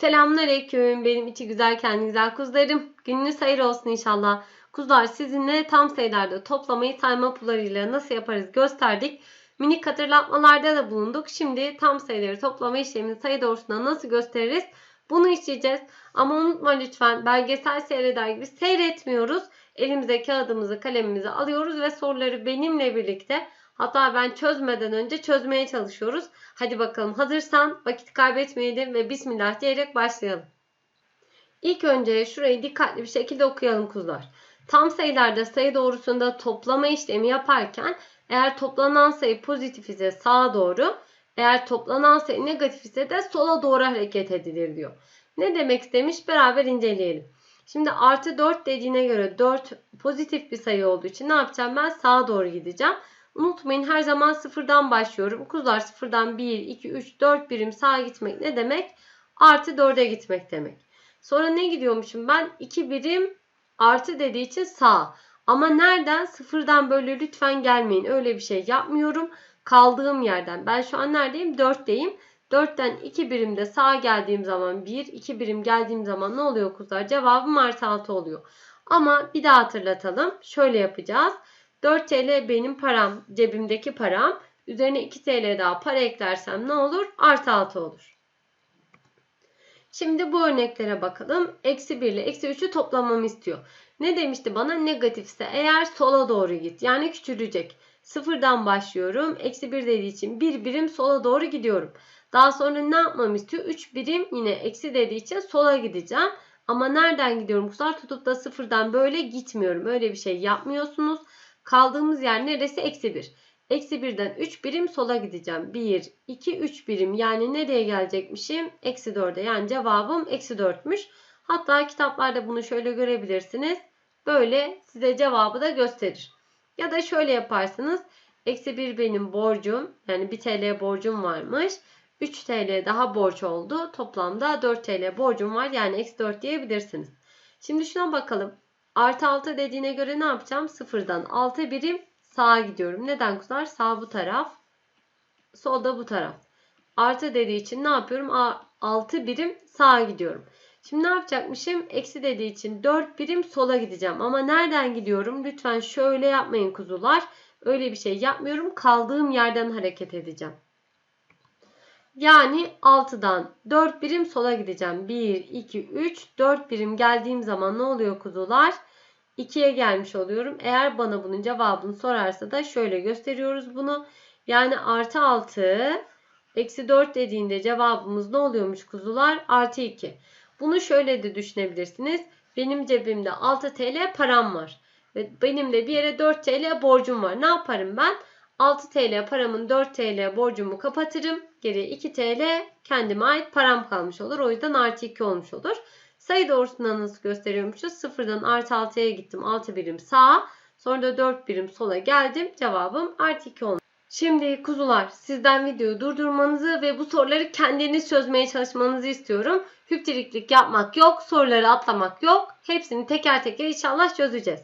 Selamünaleyküm. Benim içi güzel kendi güzel kuzularım. Gününüz hayır olsun inşallah. Kuzular sizinle tam sayılarda toplamayı sayma pullarıyla nasıl yaparız gösterdik. Minik hatırlatmalarda da bulunduk. Şimdi tam sayıları toplama işlemini sayı doğrusunda nasıl gösteririz? Bunu işleyeceğiz. Ama unutma lütfen belgesel seyreder gibi seyretmiyoruz. Elimize kağıdımızı kalemimizi alıyoruz ve soruları benimle birlikte hatta ben çözmeden önce çözmeye çalışıyoruz. Hadi bakalım hazırsan vakit kaybetmeyelim ve Bismillah diyerek başlayalım. İlk önce şurayı dikkatli bir şekilde okuyalım kuzular. Tam sayılarda sayı doğrusunda toplama işlemi yaparken eğer toplanan sayı pozitif ise sağa doğru, eğer toplanan sayı negatif ise de sola doğru hareket edilir diyor. Ne demek istemiş beraber inceleyelim. Şimdi artı 4 dediğine göre 4 pozitif bir sayı olduğu için ne yapacağım ben? Sağa doğru gideceğim. Unutmayın her zaman sıfırdan başlıyorum. Kuzular sıfırdan 1, 2, 3, 4 birim sağa gitmek ne demek? Artı 4'e gitmek demek. Sonra ne gidiyormuşum ben? 2 birim artı dediği için sağ. Ama nereden? Sıfırdan böyle lütfen gelmeyin. Öyle bir şey yapmıyorum. Kaldığım yerden. Ben şu an neredeyim? 4'teyim. 4'ten 2 birimde sağa geldiğim zaman 1, 2 birim geldiğim zaman ne oluyor kuzular? Cevabım artı 6 oluyor. Ama bir daha hatırlatalım. Şöyle yapacağız. 4 TL benim param, cebimdeki param. Üzerine 2 TL daha para eklersem ne olur? Artı 6 olur. Şimdi bu örneklere bakalım. Eksi 1 ile eksi 3'ü toplamamı istiyor. Ne demişti bana? Negatifse eğer sola doğru git. Yani küçülecek. Sıfırdan başlıyorum. Eksi 1 dediği için bir birim sola doğru gidiyorum. Daha sonra ne yapmamı istiyor? 3 birim yine eksi dediği için sola gideceğim. Ama nereden gidiyorum kızlar? Tutup da sıfırdan böyle gitmiyorum. Öyle bir şey yapmıyorsunuz. Kaldığımız yer neresi? Eksi 1. Eksi 1'den 3 birim sola gideceğim. 1, 2, 3 birim. Yani nereye gelecekmişim? Eksi 4'e. Yani cevabım eksi 4'müş. Hatta kitaplarda bunu şöyle görebilirsiniz. Böyle size cevabı da gösterir. Ya da şöyle yaparsınız. Eksi 1 benim borcum. Yani 1 TL borcum varmış. 3 TL daha borç oldu. Toplamda 4 TL borcum var. Yani eksi 4 diyebilirsiniz. Şimdi şuna bakalım. Artı 6 dediğine göre ne yapacağım? Sıfırdan 6 birim sağa gidiyorum. Neden kızlar? Sağ bu taraf. Solda bu taraf. Artı dediği için ne yapıyorum? 6 birim sağa gidiyorum. Şimdi ne yapacakmışım? Eksi dediği için 4 birim sola gideceğim. Ama nereden gidiyorum? Lütfen şöyle yapmayın kuzular. Öyle bir şey yapmıyorum. Kaldığım yerden hareket edeceğim. Yani 6'dan 4 birim sola gideceğim. 1, 2, 3, 4 birim geldiğim zaman ne oluyor kuzular? 2'ye gelmiş oluyorum. Eğer bana bunun cevabını sorarsa da şöyle gösteriyoruz bunu. Yani artı 6 eksi 4 dediğinde cevabımız ne oluyormuş kuzular? Artı 2. Bunu şöyle de düşünebilirsiniz. Benim cebimde 6 TL param var. Ve benim de bir yere 4 TL borcum var. Ne yaparım ben? 6 TL paramın 4 TL borcumu kapatırım. Geriye 2 TL kendime ait param kalmış olur. O yüzden artı 2 olmuş olur. Sayı doğrusunda nasıl gösteriyormuşuz? Sıfırdan artı 6'ya gittim. 6 birim sağa. Sonra da 4 birim sola geldim. Cevabım artı 2 olmuş. Şimdi kuzular sizden videoyu durdurmanızı ve bu soruları kendiniz çözmeye çalışmanızı istiyorum. Hüptiriklik yapmak yok, soruları atlamak yok. Hepsini teker teker inşallah çözeceğiz.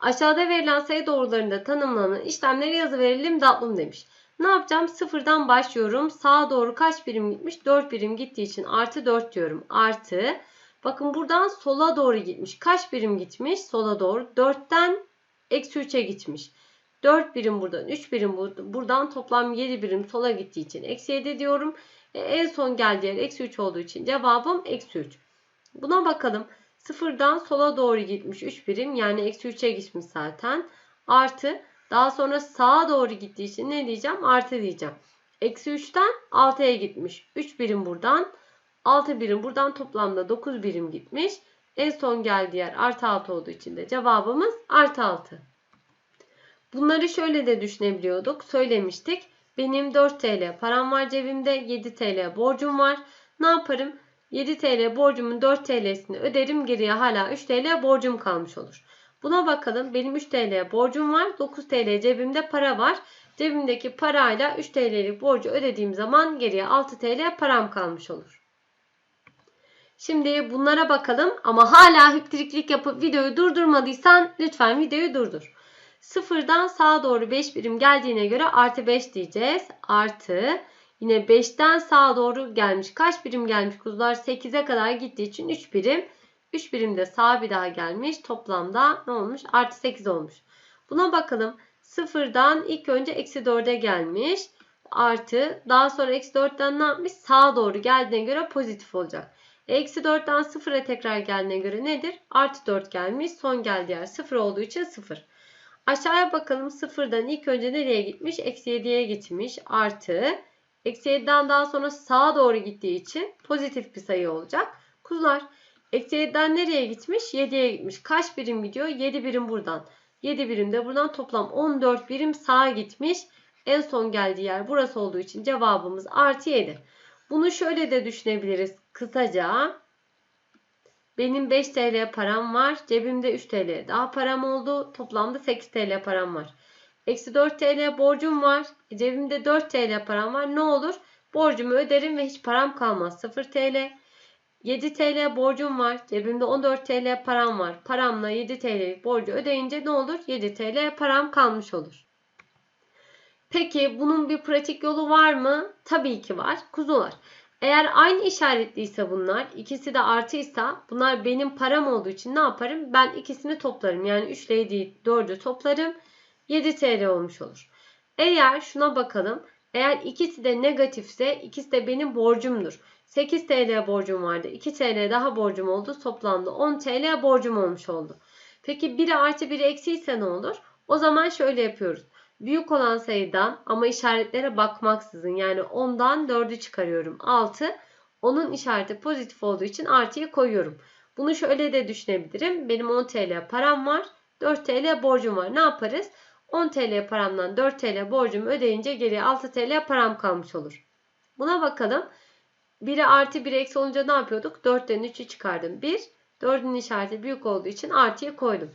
Aşağıda verilen sayı doğrularında tanımlanan işlemleri yazı verelim dağıtım demiş. Ne yapacağım? Sıfırdan başlıyorum. Sağa doğru kaç birim gitmiş? 4 birim gittiği için artı 4 diyorum. Artı. Bakın buradan sola doğru gitmiş. Kaç birim gitmiş? Sola doğru. 4'ten eksi 3'e gitmiş. 4 birim buradan, 3 birim buradan toplam 7 birim sola gittiği için eksi 7 diyorum. E, en son geldiği yer eksi 3 olduğu için cevabım eksi 3. Buna bakalım. Sıfırdan sola doğru gitmiş 3 birim yani eksi 3'e gitmiş zaten. Artı daha sonra sağa doğru gittiği için ne diyeceğim? Artı diyeceğim. Eksi 3'ten 6'ya gitmiş. 3 birim buradan. 6 birim buradan toplamda 9 birim gitmiş. En son geldiği yer artı 6 olduğu için de cevabımız artı 6. Bunları şöyle de düşünebiliyorduk. Söylemiştik. Benim 4 TL param var cebimde. 7 TL borcum var. Ne yaparım? 7 TL borcumun 4 TL'sini öderim. Geriye hala 3 TL borcum kalmış olur. Buna bakalım. Benim 3 TL borcum var. 9 TL cebimde para var. Cebimdeki parayla 3 TL'lik borcu ödediğim zaman geriye 6 TL param kalmış olur. Şimdi bunlara bakalım ama hala hüptriklik yapıp videoyu durdurmadıysan lütfen videoyu durdur. Sıfırdan sağa doğru 5 birim geldiğine göre artı 5 diyeceğiz. Artı Yine 5'ten sağa doğru gelmiş. Kaç birim gelmiş kuzular? 8'e kadar gittiği için 3 birim. 3 birim de sağa bir daha gelmiş. Toplamda ne olmuş? Artı 8 olmuş. Buna bakalım. Sıfırdan ilk önce eksi 4'e gelmiş. Artı daha sonra eksi 4'ten ne yapmış? Sağa doğru geldiğine göre pozitif olacak. Eksi 4'ten 0'a tekrar geldiğine göre nedir? Artı 4 gelmiş. Son geldiği yer 0 olduğu için 0. Aşağıya bakalım. 0'dan ilk önce nereye gitmiş? Eksi 7'ye gitmiş. Artı. Eksi 7'den daha sonra sağa doğru gittiği için pozitif bir sayı olacak. Kuzular. Eksi 7'den nereye gitmiş? 7'ye gitmiş. Kaç birim gidiyor? 7 birim buradan. 7 birim de buradan toplam 14 birim sağa gitmiş. En son geldiği yer burası olduğu için cevabımız artı 7. Bunu şöyle de düşünebiliriz. Kısaca benim 5 TL param var. Cebimde 3 TL daha param oldu. Toplamda 8 TL param var. Eksi 4 TL borcum var. Cebimde 4 TL param var. Ne olur? Borcumu öderim ve hiç param kalmaz. 0 TL. 7 TL borcum var. Cebimde 14 TL param var. Paramla 7 TL borcu ödeyince ne olur? 7 TL param kalmış olur. Peki bunun bir pratik yolu var mı? Tabii ki var. Kuzular. Eğer aynı işaretliyse bunlar, ikisi de artıysa bunlar benim param olduğu için ne yaparım? Ben ikisini toplarım. Yani 3 ile 7'yi 4'ü toplarım. 7 TL olmuş olur. Eğer şuna bakalım. Eğer ikisi de negatifse ikisi de benim borcumdur. 8 TL borcum vardı. 2 TL daha borcum oldu. Toplamda 10 TL borcum olmuş oldu. Peki biri artı biri eksi ise ne olur? O zaman şöyle yapıyoruz. Büyük olan sayıdan ama işaretlere bakmaksızın yani 10'dan 4'ü çıkarıyorum. 6. Onun işareti pozitif olduğu için artıyı koyuyorum. Bunu şöyle de düşünebilirim. Benim 10 TL param var. 4 TL borcum var. Ne yaparız? 10 TL paramdan 4 TL borcumu ödeyince geriye 6 TL param kalmış olur. Buna bakalım. 1'e artı 1 eksi olunca ne yapıyorduk? 4'ten 3'ü çıkardım. 1. 4'ün işareti büyük olduğu için artıyı koydum.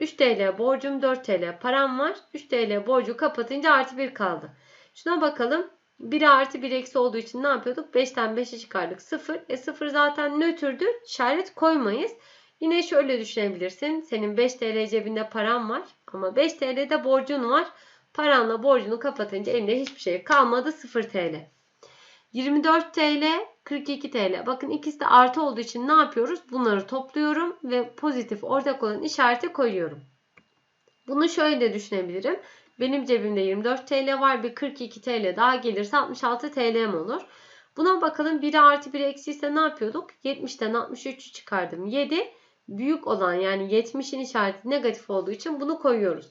3 TL borcum 4 TL param var. 3 TL borcu kapatınca artı 1 kaldı. Şuna bakalım. 1 artı 1 eksi olduğu için ne yapıyorduk? 5'ten 5'e çıkardık 0. E 0 zaten nötrdür. İşaret koymayız. Yine şöyle düşünebilirsin. Senin 5 TL cebinde param var. Ama 5 TL'de borcun var. Paranla borcunu kapatınca elinde hiçbir şey kalmadı. 0 TL. 24 TL, 42 TL. Bakın ikisi de artı olduğu için ne yapıyoruz? Bunları topluyorum ve pozitif ortak olan işareti koyuyorum. Bunu şöyle düşünebilirim. Benim cebimde 24 TL var. Bir 42 TL daha gelirse 66 TL'm olur. Buna bakalım 1 artı 1 eksi ise ne yapıyorduk? 70'ten 63'ü çıkardım. 7 büyük olan yani 70'in işareti negatif olduğu için bunu koyuyoruz.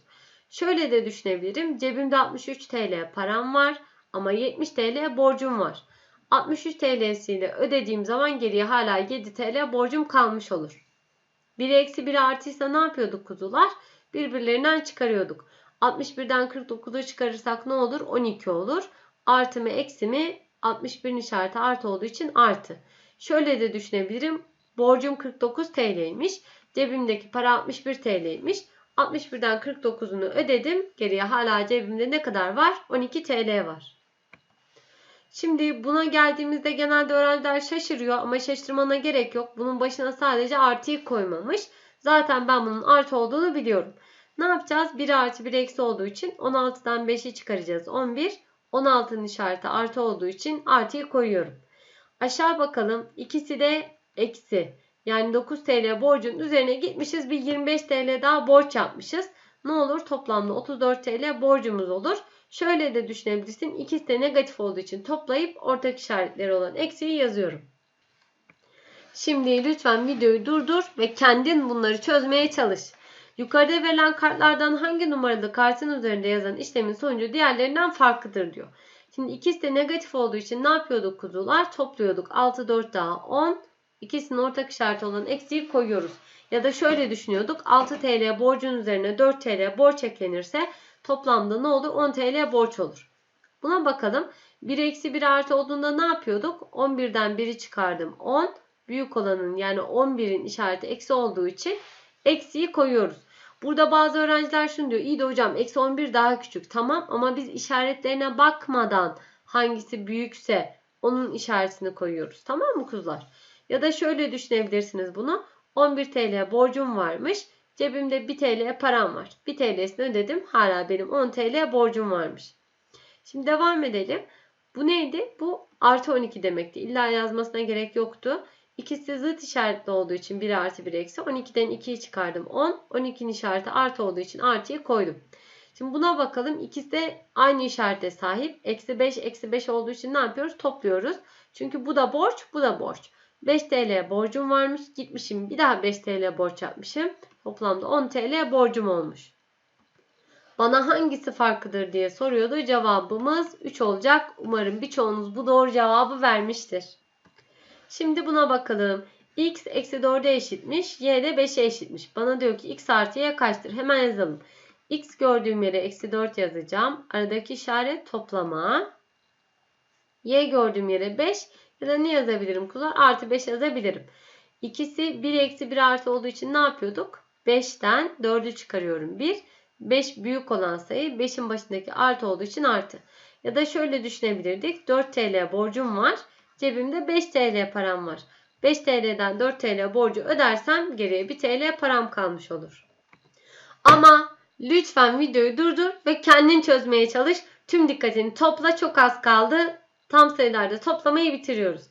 Şöyle de düşünebilirim. Cebimde 63 TL param var ama 70 TL borcum var. 63 TL'siyle ödediğim zaman geriye hala 7 TL borcum kalmış olur. 1 eksi 1 artıysa ne yapıyorduk kuzular? Birbirlerinden çıkarıyorduk. 61'den 49'u çıkarırsak ne olur? 12 olur. Artı mı eksi mi? 61'in işareti artı olduğu için artı. Şöyle de düşünebilirim. Borcum 49 TL'ymiş. Cebimdeki para 61 TL'ymiş. 61'den 49'unu ödedim. Geriye hala cebimde ne kadar var? 12 TL var. Şimdi buna geldiğimizde genelde öğrenciler şaşırıyor ama şaşırmana gerek yok. Bunun başına sadece artıyı koymamış. Zaten ben bunun artı olduğunu biliyorum. Ne yapacağız? 1 artı 1 eksi olduğu için 16'dan 5'i çıkaracağız. 11. 16'nın işareti artı olduğu için artıyı koyuyorum. Aşağı bakalım. İkisi de eksi. Yani 9 TL borcun üzerine gitmişiz. Bir 25 TL daha borç yapmışız. Ne olur? Toplamda 34 TL borcumuz olur. Şöyle de düşünebilirsin. İkisi de negatif olduğu için toplayıp ortak işaretleri olan eksiği yazıyorum. Şimdi lütfen videoyu durdur ve kendin bunları çözmeye çalış. Yukarıda verilen kartlardan hangi numaralı kartın üzerinde yazan işlemin sonucu diğerlerinden farklıdır diyor. Şimdi ikisi de negatif olduğu için ne yapıyorduk kuzular? Topluyorduk. 6, 4 daha 10. İkisinin ortak işareti olan eksiği koyuyoruz. Ya da şöyle düşünüyorduk. 6 TL borcun üzerine 4 TL borç eklenirse toplamda ne olur? 10 TL borç olur. Buna bakalım. 1 eksi 1 artı olduğunda ne yapıyorduk? 11'den 1'i çıkardım. 10. Büyük olanın yani 11'in işareti eksi olduğu için eksiyi koyuyoruz. Burada bazı öğrenciler şunu diyor. İyi de hocam eksi 11 daha küçük. Tamam ama biz işaretlerine bakmadan hangisi büyükse onun işaretini koyuyoruz. Tamam mı kuzlar? Ya da şöyle düşünebilirsiniz bunu. 11 TL borcum varmış. Cebimde 1 TL param var. 1 TL'sini ödedim. Hala benim 10 TL borcum varmış. Şimdi devam edelim. Bu neydi? Bu artı 12 demekti. İlla yazmasına gerek yoktu. İkisi zıt işaretli olduğu için 1 artı 1 eksi. 12'den 2'yi çıkardım 10. 12'nin işareti artı olduğu için artıyı koydum. Şimdi buna bakalım. İkisi de aynı işarete sahip. Eksi 5, eksi 5 olduğu için ne yapıyoruz? Topluyoruz. Çünkü bu da borç, bu da borç. 5 TL borcum varmış. Gitmişim bir daha 5 TL borç yapmışım. Toplamda 10 TL borcum olmuş. Bana hangisi farklıdır diye soruyordu. Cevabımız 3 olacak. Umarım birçoğunuz bu doğru cevabı vermiştir. Şimdi buna bakalım. x eksi 4'e eşitmiş. y de 5'e eşitmiş. Bana diyor ki x artı y kaçtır? Hemen yazalım. x gördüğüm yere eksi 4 yazacağım. Aradaki işaret toplama. y gördüğüm yere 5 ya da ne yazabilirim kuzular? Artı 5 yazabilirim. İkisi 1 eksi 1 artı olduğu için ne yapıyorduk? 5'ten 4'ü çıkarıyorum. 1. 5 büyük olan sayı 5'in başındaki artı olduğu için artı. Ya da şöyle düşünebilirdik. 4 TL borcum var. Cebimde 5 TL param var. 5 TL'den 4 TL borcu ödersem geriye 1 TL param kalmış olur. Ama lütfen videoyu durdur ve kendin çözmeye çalış. Tüm dikkatini topla çok az kaldı. Tam sayılarda toplamayı bitiriyoruz.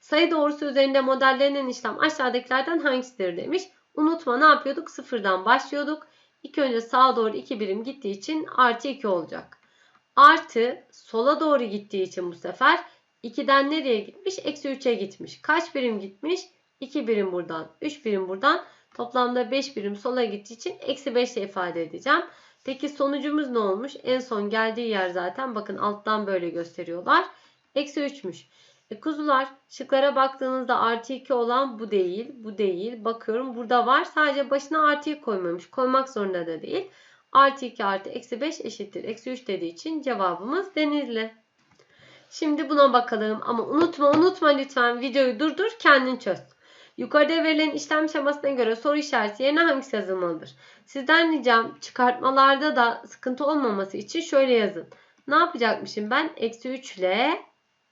Sayı doğrusu üzerinde modellenen işlem aşağıdakilerden hangisidir demiş. Unutma ne yapıyorduk? Sıfırdan başlıyorduk. İlk önce sağa doğru 2 birim gittiği için artı 2 olacak. Artı sola doğru gittiği için bu sefer 2'den nereye gitmiş? Eksi 3'e gitmiş. Kaç birim gitmiş? 2 birim buradan, 3 birim buradan. Toplamda 5 birim sola gittiği için eksi 5 ile ifade edeceğim. Peki sonucumuz ne olmuş? En son geldiği yer zaten bakın alttan böyle gösteriyorlar. Eksi 3'müş. E kuzular şıklara baktığınızda artı 2 olan bu değil, bu değil. Bakıyorum burada var. Sadece başına artıyı koymamış. Koymak zorunda da değil. Artı 2 artı eksi 5 eşittir. Eksi 3 dediği için cevabımız denizli. Şimdi buna bakalım ama unutma unutma lütfen videoyu durdur kendin çöz. Yukarıda verilen işlem şemasına göre soru işareti yerine hangisi yazılmalıdır? Sizden ricam çıkartmalarda da sıkıntı olmaması için şöyle yazın. Ne yapacakmışım ben? Eksi 3 ile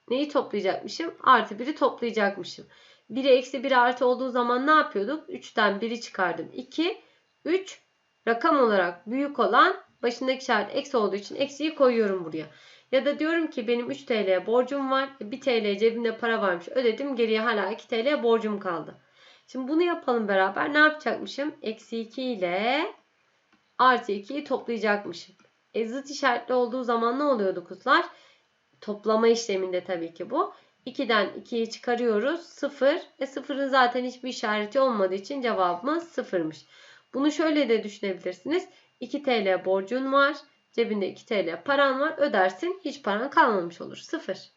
neyi toplayacakmışım? Artı 1'i toplayacakmışım. 1'e eksi 1 artı olduğu zaman ne yapıyorduk? 3'ten 1'i çıkardım. 2, 3 rakam olarak büyük olan başındaki işaret eksi olduğu için eksiyi koyuyorum buraya. Ya da diyorum ki benim 3 TL borcum var. 1 TL cebimde para varmış. Ödedim. Geriye hala 2 TL borcum kaldı. Şimdi bunu yapalım beraber. Ne yapacakmışım? Eksi 2 ile artı 2'yi toplayacakmışım. E, zıt işaretli olduğu zaman ne oluyordu kızlar? Toplama işleminde tabii ki bu. 2'den 2'yi çıkarıyoruz. 0. E 0'ın zaten hiçbir işareti olmadığı için cevabımız 0'mış. Bunu şöyle de düşünebilirsiniz. 2 TL borcun var. Cebinde 2 TL paran var. Ödersin. Hiç paran kalmamış olur. 0.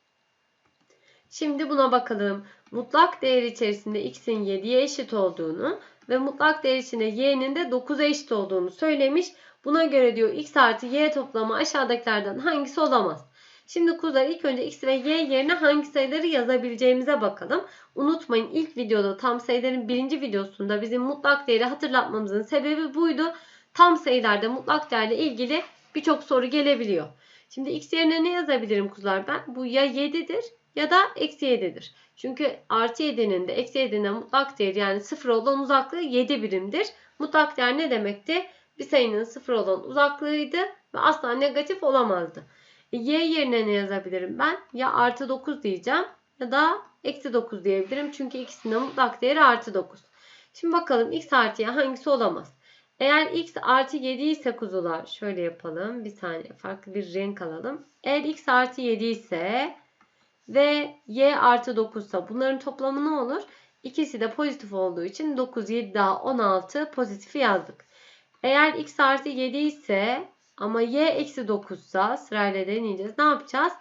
Şimdi buna bakalım. Mutlak değer içerisinde x'in 7'ye eşit olduğunu ve mutlak değer içinde y'nin de 9'a eşit olduğunu söylemiş. Buna göre diyor x artı y toplamı aşağıdakilerden hangisi olamaz? Şimdi kuzular ilk önce x ve y yerine hangi sayıları yazabileceğimize bakalım. Unutmayın ilk videoda tam sayıların birinci videosunda bizim mutlak değeri hatırlatmamızın sebebi buydu. Tam sayılarda mutlak değerle ilgili birçok soru gelebiliyor. Şimdi x yerine ne yazabilirim kuzular ben? Bu ya 7'dir ya da eksi 7'dir. Çünkü artı 7'nin de eksi 7'nin mutlak değeri yani 0 olan uzaklığı 7 birimdir. Mutlak değer ne demekti? Bir sayının 0 olan uzaklığıydı ve asla negatif olamazdı. Y yerine ne yazabilirim ben? Ya artı 9 diyeceğim ya da eksi 9 diyebilirim. Çünkü ikisinin mutlak değeri artı 9. Şimdi bakalım x artı y hangisi olamaz? Eğer x artı 7 ise kuzular şöyle yapalım. Bir saniye farklı bir renk alalım. Eğer x artı 7 ise ve y artı 9 ise bunların toplamı ne olur? İkisi de pozitif olduğu için 9, 7 daha 16 pozitifi yazdık. Eğer x artı 7 ise ama y eksi 9 ise sırayla deneyeceğiz. Ne yapacağız?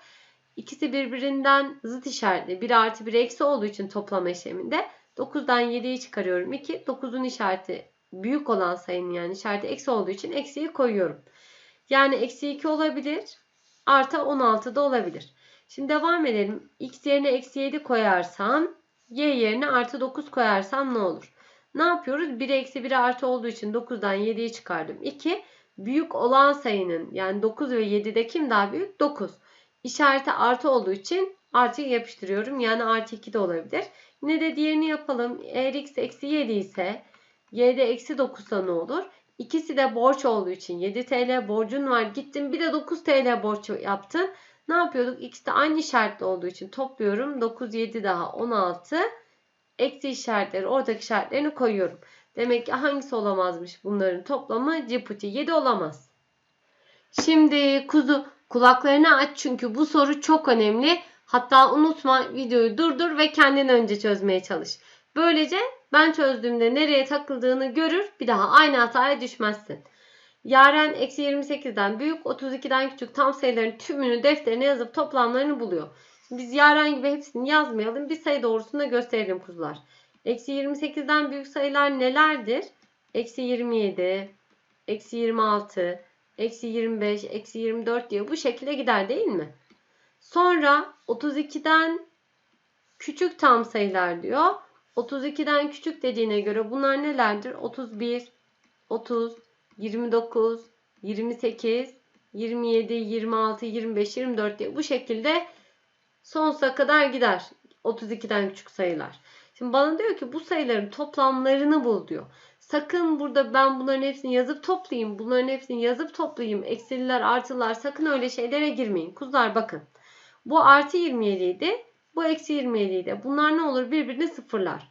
İkisi birbirinden zıt işaretli. 1 artı 1 eksi olduğu için toplama işleminde 9'dan 7'yi çıkarıyorum. 2. 9'un işareti büyük olan sayının yani işareti eksi olduğu için eksiyi koyuyorum. Yani eksi 2 olabilir. Artı 16 da olabilir. Şimdi devam edelim. X yerine eksi 7 koyarsam y yerine artı 9 koyarsam ne olur? Ne yapıyoruz? 1 eksi 1 artı olduğu için 9'dan 7'yi çıkardım. 2. Büyük olan sayının yani 9 ve 7'de kim daha büyük? 9. İşareti artı olduğu için artı yapıştırıyorum. Yani artı 2 de olabilir. Yine de diğerini yapalım. Eğer x eksi 7 ise y'de eksi 9 ne olur? İkisi de borç olduğu için 7 TL borcun var. Gittin bir de 9 TL borç yaptın. Ne yapıyorduk? X de aynı işaretli olduğu için topluyorum. 9, 7 daha 16. Eksi işaretleri, ortak işaretlerini koyuyorum. Demek ki hangisi olamazmış bunların toplamı? Ciputi 7 olamaz. Şimdi kuzu kulaklarını aç çünkü bu soru çok önemli. Hatta unutma videoyu durdur ve kendin önce çözmeye çalış. Böylece ben çözdüğümde nereye takıldığını görür bir daha aynı hataya düşmezsin. Yaren eksi 28'den büyük 32'den küçük tam sayıların tümünü defterine yazıp toplamlarını buluyor. Biz Yaren gibi hepsini yazmayalım. Bir sayı doğrusunda gösterelim kuzular. Eksi 28'den büyük sayılar nelerdir? Eksi 27, eksi 26, eksi 25, eksi 24 diye bu şekilde gider değil mi? Sonra 32'den küçük tam sayılar diyor. 32'den küçük dediğine göre bunlar nelerdir? 31, 30, 29, 28, 27, 26, 25, 24 diye bu şekilde sonsuza kadar gider. 32'den küçük sayılar. Şimdi bana diyor ki bu sayıların toplamlarını bul diyor. Sakın burada ben bunların hepsini yazıp toplayayım. Bunların hepsini yazıp toplayayım. Eksililer, artılar sakın öyle şeylere girmeyin. Kuzular bakın. Bu artı 27 idi. Bu eksi 27 idi. Bunlar ne olur? Birbirini sıfırlar.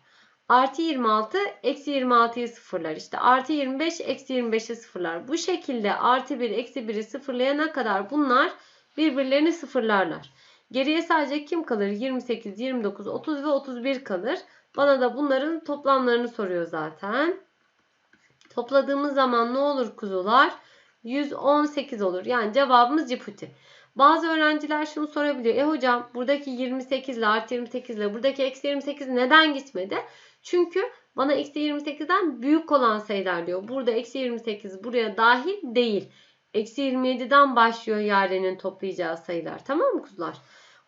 Artı 26 eksi 26'yı sıfırlar. İşte artı 25 eksi 25'i sıfırlar. Bu şekilde artı 1 eksi 1'i sıfırlayana kadar bunlar birbirlerini sıfırlarlar. Geriye sadece kim kalır? 28, 29, 30 ve 31 kalır. Bana da bunların toplamlarını soruyor zaten. Topladığımız zaman ne olur kuzular? 118 olur. Yani cevabımız Ciputi. Bazı öğrenciler şunu sorabiliyor. E hocam buradaki 28 ile artı 28 ile buradaki eksi 28 neden gitmedi? Çünkü bana eksi 28'den büyük olan sayılar diyor. Burada eksi 28 buraya dahil değil. Eksi 27'den başlıyor yarenin toplayacağı sayılar. Tamam mı kuzular?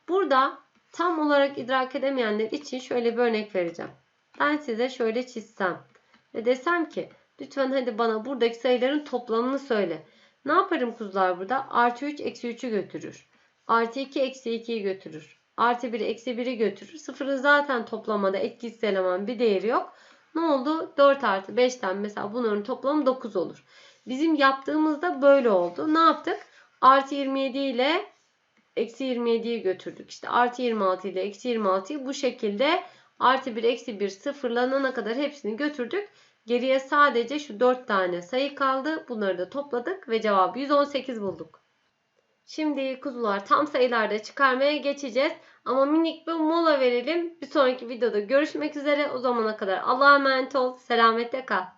Burada tam olarak idrak edemeyenler için şöyle bir örnek vereceğim. Ben size şöyle çizsem ve desem ki lütfen hadi bana buradaki sayıların toplamını söyle. Ne yaparım kuzular burada? Artı 3 eksi 3'ü götürür. Artı 2 eksi 2'yi götürür. Artı 1 eksi 1'i götürür. Sıfırın zaten toplamada etkisiz eleman bir değeri yok. Ne oldu? 4 artı 5'ten mesela bunların toplamı 9 olur. Bizim yaptığımızda böyle oldu. Ne yaptık? Artı 27 ile eksi 27'yi götürdük. İşte artı 26 ile eksi 26'yı bu şekilde artı 1 eksi 1 sıfırlanana kadar hepsini götürdük. Geriye sadece şu 4 tane sayı kaldı. Bunları da topladık ve cevabı 118 bulduk. Şimdi kuzular tam sayılarda çıkarmaya geçeceğiz. Ama minik bir mola verelim. Bir sonraki videoda görüşmek üzere. O zamana kadar Allah'a emanet ol. Selametle kal.